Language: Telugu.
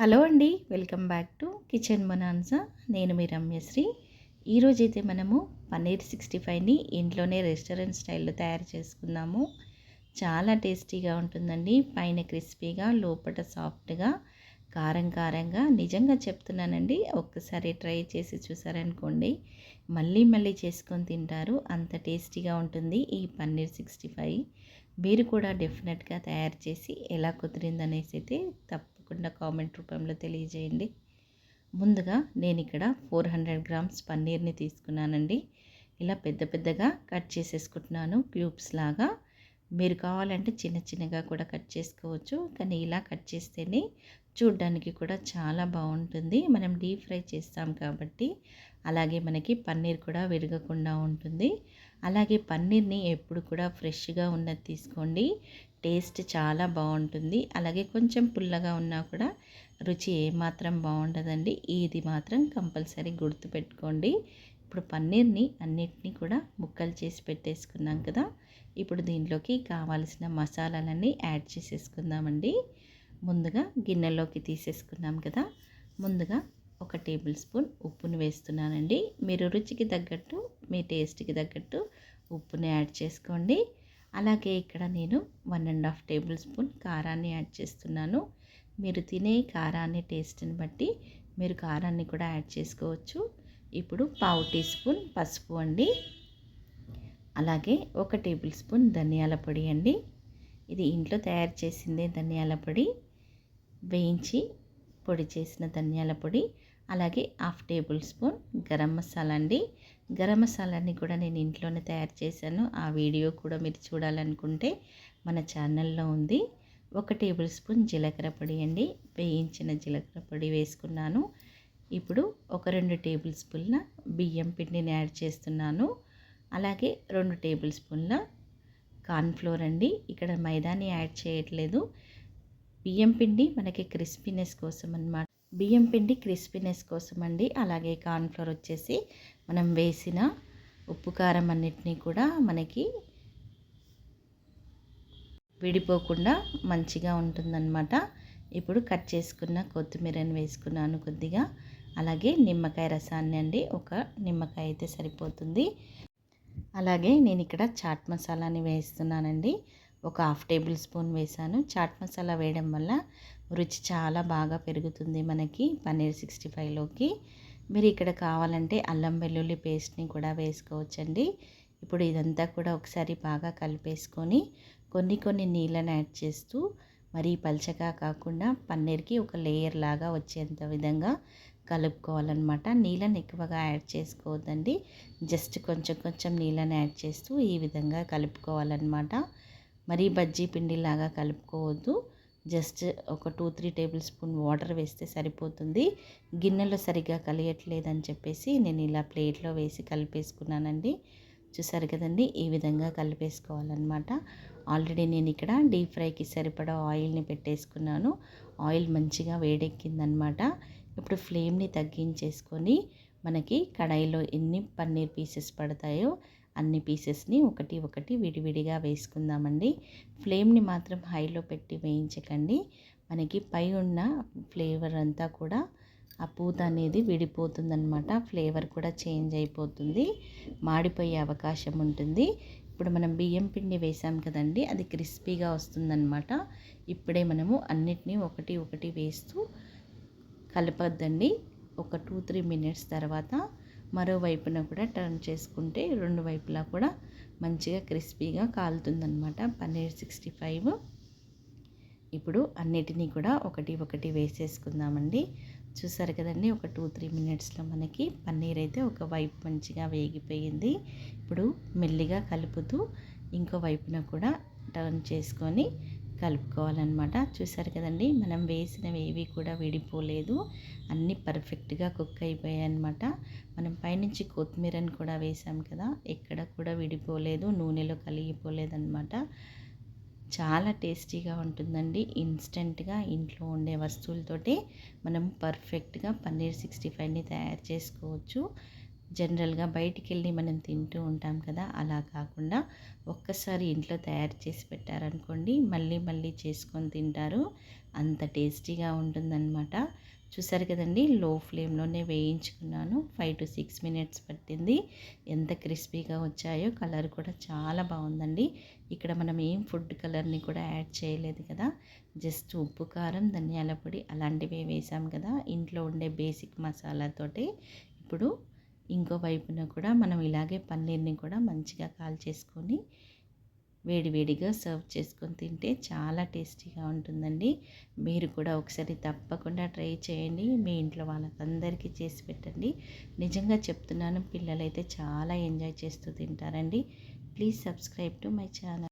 హలో అండి వెల్కమ్ బ్యాక్ టు కిచెన్ బనాన్సా. నేను మీ రమ్యశ్రీ. ఈరోజైతే మనము పన్నీర్ సిక్స్టీ ఫైవ్ని ఇంట్లోనే రెస్టారెంట్ స్టైల్లో తయారు చేసుకుందాము. చాలా టేస్టీగా ఉంటుందండి పైన క్రిస్పీగా లోపల సాఫ్ట్గా కారం కారంగా. నిజంగా చెప్తున్నానండి ఒక్కసారి ట్రై చేసి చూసారనుకోండి మళ్ళీ మళ్ళీ చేసుకొని తింటారు అంత టేస్టీగా ఉంటుంది ఈ పన్నీర్ సిక్స్టీ ఫైవ్. మీరు కూడా డెఫినెట్గా తయారు చేసి ఎలా కుదిరిందనేసి అయితే తప్పకుండా కామెంట్ రూపంలో తెలియజేయండి. ముందుగా నేను ఇక్కడ ఫోర్ హండ్రెడ్ గ్రామ్స్ పన్నీర్ని తీసుకున్నానండి. ఇలా పెద్ద పెద్దగా కట్ చేసేసుకుంటున్నాను క్యూబ్స్ లాగా. మీరు కావాలంటే చిన్న చిన్నగా కూడా కట్ చేసుకోవచ్చు. కానీ ఇలా కట్ చేస్తేనే చూడ్డానికి కూడా చాలా బాగుంటుంది. మనం డీప్ ఫ్రై చేస్తాం కాబట్టి అలాగే మనకి పన్నీర్ కూడా విరగకుండా ఉంటుంది. అలాగే పన్నీర్ని ఎప్పుడు కూడా ఫ్రెష్గా ఉన్నది తీసుకోండి. టేస్ట్ చాలా బాగుంటుంది. అలాగే కొంచెం పుల్లగా ఉన్నా కూడా రుచి ఏమాత్రం బాగుండదండి. ఇది మాత్రం కంపల్సరీ గుర్తుపెట్టుకోండి. ఇప్పుడు పన్నీర్ని అన్నిటినీ కూడా ముక్కలు చేసి పెట్టేసుకున్నాం కదా. ఇప్పుడు దీంట్లోకి కావాల్సిన మసాలాలన్నీ యాడ్ చేసేసుకుందామండి. ముందుగా గిన్నెలోకి తీసేసుకున్నాం కదా. ముందుగా ఒక టేబుల్ స్పూన్ ఉప్పును వేస్తున్నానండి. మీరు రుచికి తగ్గట్టు మీ టేస్ట్కి తగ్గట్టు ఉప్పుని యాడ్ చేసుకోండి. అలాగే ఇక్కడ నేను one and half tablespoon కారాన్ని యాడ్ చేస్తున్నాను. మీరు తినే కారాన్ని టేస్ట్ని బట్టి మీరు కారాన్ని కూడా యాడ్ చేసుకోవచ్చు. ఇప్పుడు పావు టీ స్పూన్ పసుపు అండి. అలాగే ఒక టేబుల్ స్పూన్ ధనియాల పొడి అండి. ఇది ఇంట్లో తయారు చేసిందే ధనియాల పొడి. వేయించి పొడి చేసిన ధనియాల పొడి అలాగే half tablespoon garam masala అండి. గరం మసాలాని కూడా నేను ఇంట్లోనే తయారు చేశాను. ఆ వీడియో కూడా మీరు చూడాలనుకుంటే మన ఛానల్లో ఉంది. ఒక టేబుల్ స్పూన్ జీలకర్ర పొడి అండి. వేయించిన జీలకర్ర పొడి వేసుకున్నాను. ఇప్పుడు ఒక రెండు టేబుల్ స్పూన్ల బియ్యం పిండిని యాడ్ చేస్తున్నాను. అలాగే రెండు టేబుల్ స్పూన్ల కార్న్ఫ్లోర్ అండి. ఇక్కడ మైదాని యాడ్ చేయట్లేదు. బియ్యం పిండి మనకి క్రిస్పీనెస్ కోసం అనమాట బియ్యం పిండి క్రిస్పీనెస్ కోసం అండి. అలాగే కార్న్ఫ్లోర్ వచ్చేసి మనం వేసిన ఉప్పు కారం అన్నిటినీ కూడా మనకి విడిపోకుండా మంచిగా ఉంటుందన్నమాట. ఇప్పుడు కట్ చేసుకున్న కొత్తిమీరని వేసుకున్నాను కొద్దిగా. అలాగే నిమ్మకాయ రసాన్ని అండి ఒక నిమ్మకాయ అయితే సరిపోతుంది. అలాగే నేను ఇక్కడ చాట్ మసాలాని వేస్తున్నానండి. ఒక హాఫ్ టేబుల్ స్పూన్ వేసాను. చాట్ మసాలా వేయడం వల్ల రుచి చాలా బాగా పెరుగుతుంది మనకి పన్నీర్ సిక్స్టీ ఫైవ్లోకి మీరు ఇక్కడ కావాలంటే అల్లం వెల్లుల్లి పేస్ట్ని కూడా వేసుకోవచ్చండి. ఇప్పుడు ఇదంతా కూడా ఒకసారి బాగా కలిపేసుకొని కొన్ని కొన్ని నీళ్ళని యాడ్ చేస్తూ మరీ పల్చగా కాకుండా పన్నీర్కి ఒక లేయర్ లాగా వచ్చేంత విధంగా కలుపుకోవాలన్నమాట. నీళ్ళని ఎక్కువగా యాడ్ చేసుకోవద్దండి. జస్ట్ కొంచెం కొంచెం నీళ్ళని యాడ్ చేస్తూ ఈ విధంగా కలుపుకోవాలన్నమాట. మరీ బజ్జీ పిండిలాగా కలుపుకోవద్దు. జస్ట్ ఒక two three tablespoon water వేస్తే సరిపోతుంది. గిన్నెలో సరిగ్గా కలియట్లేదని చెప్పేసి నేను ఇలా ప్లేట్లో వేసి కలిపేసుకున్నానండి. చూసారు కదండి ఈ విధంగా కలిపేసుకోవాలన్నమాట. ఆల్రెడీ నేను ఇక్కడ డీప్ ఫ్రైకి సరిపడా ఆయిల్ని పెట్టేసుకున్నాను. ఆయిల్ మంచిగా వేడెక్కిందనమాట ఇప్పుడు ఫ్లేమ్ని తగ్గించేసుకొని మనకి కడాయిలో ఎన్ని పన్నీర్ పీసెస్ పడతాయో అన్ని పీసెస్ని ఒకటి ఒకటి విడివిడిగా వేసుకుందామండి. ఫ్లేమ్ని మాత్రం హైలో పెట్టి వేయించకండి. మనకి పై ఉన్న ఫ్లేవర్ అంతా కూడా ఆ పూత అనేది విడిపోతుందన్నమాట. ఫ్లేవర్ కూడా చేంజ్ అయిపోతుంది. మాడిపోయే అవకాశం ఉంటుంది. ఇప్పుడు మనం బియ్యం పిండి వేసాం కదండి అది క్రిస్పీగా వస్తుందన్నమాట. ఇప్పుడే మనము అన్నిటినీ ఒకటి ఒకటి వేస్తూ కలపద్దండి. ఒక టూ త్రీ మినిట్స్ తర్వాత మరోవైపున కూడా టర్న్ చేసుకుంటే రెండు వైపులా కూడా మంచిగా క్రిస్పీగా కాలుతుందనమాట పన్నీర్ సిక్స్టీ ఫైవ్ ఇప్పుడు అన్నిటినీ కూడా ఒకటి ఒకటి వేసేసుకుందామండి. చూసారు కదండి ఒక టూ త్రీ మినిట్స్లో మనకి పన్నీర్ అయితే ఒక వైపు మంచిగా వేగిపోయింది. ఇప్పుడు మెల్లిగా కలుపుతూ ఇంకో వైపున కూడా టర్న్ చేసుకొని కలుపుకోవాలన్నమాట. చూసారు కదండి మనం వేసినవి ఏవి కూడా విడిపోలేదు. అన్నీ పర్ఫెక్ట్గా కుక్ అయిపోయాయి అనమాట మనం పైనుంచి కొత్తిమీరని కూడా వేసాం కదా ఎక్కడ కూడా విడిపోలేదు నూనెలో కలిగిపోలేదన్నమాట. చాలా టేస్టీగా ఉంటుందండి. ఇన్స్టెంట్గా ఇంట్లో ఉండే వస్తువులతోటి మనం పర్ఫెక్ట్గా పన్నీర్ సిక్స్టీ ఫైవ్ని తయారు చేసుకోవచ్చు. జనరల్గా బయటికి వెళ్ళి మనం తింటూ ఉంటాం కదా! అలా కాకుండా ఒక్కసారి ఇంట్లో తయారు చేసి పెట్టారనుకోండి మళ్ళీ మళ్ళీ చేసుకొని తింటారు. అంత టేస్టీగా ఉంటుందన్నమాట. చూసారు కదండి లో ఫ్లేమ్లోనే వేయించుకున్నాను. ఫైవ్ టు సిక్స్ మినిట్స్ పట్టింది. ఎంత క్రిస్పీగా వచ్చాయో కలర్ కూడా చాలా బాగుందండి. ఇక్కడ మనం ఏం ఫుడ్ కలర్ని కూడా యాడ్ చేయలేదు కదా! జస్ట్ ఉప్పు కారం ధనియాల పొడి అలాంటివి వేసాం కదా! ఇంట్లో ఉండే బేసిక్ మసాలాతోటి. ఇప్పుడు ఇంకో వైపున కూడా మనం ఇలాగే పన్నీర్ని కూడా మంచిగా కాల్చేసుకొని వేడివేడిగా సర్వ్ చేసుకొని తింటే చాలా టేస్టీగా ఉంటుందండి. మీరు కూడా ఒకసారి తప్పకుండా ట్రై చేయండి. మీ ఇంట్లో వాళ్ళకందరికీ చేసి పెట్టండి. నిజంగా చెప్తున్నాను పిల్లలైతే చాలా ఎంజాయ్ చేస్తూ తింటారండి. Please subscribe to my channel.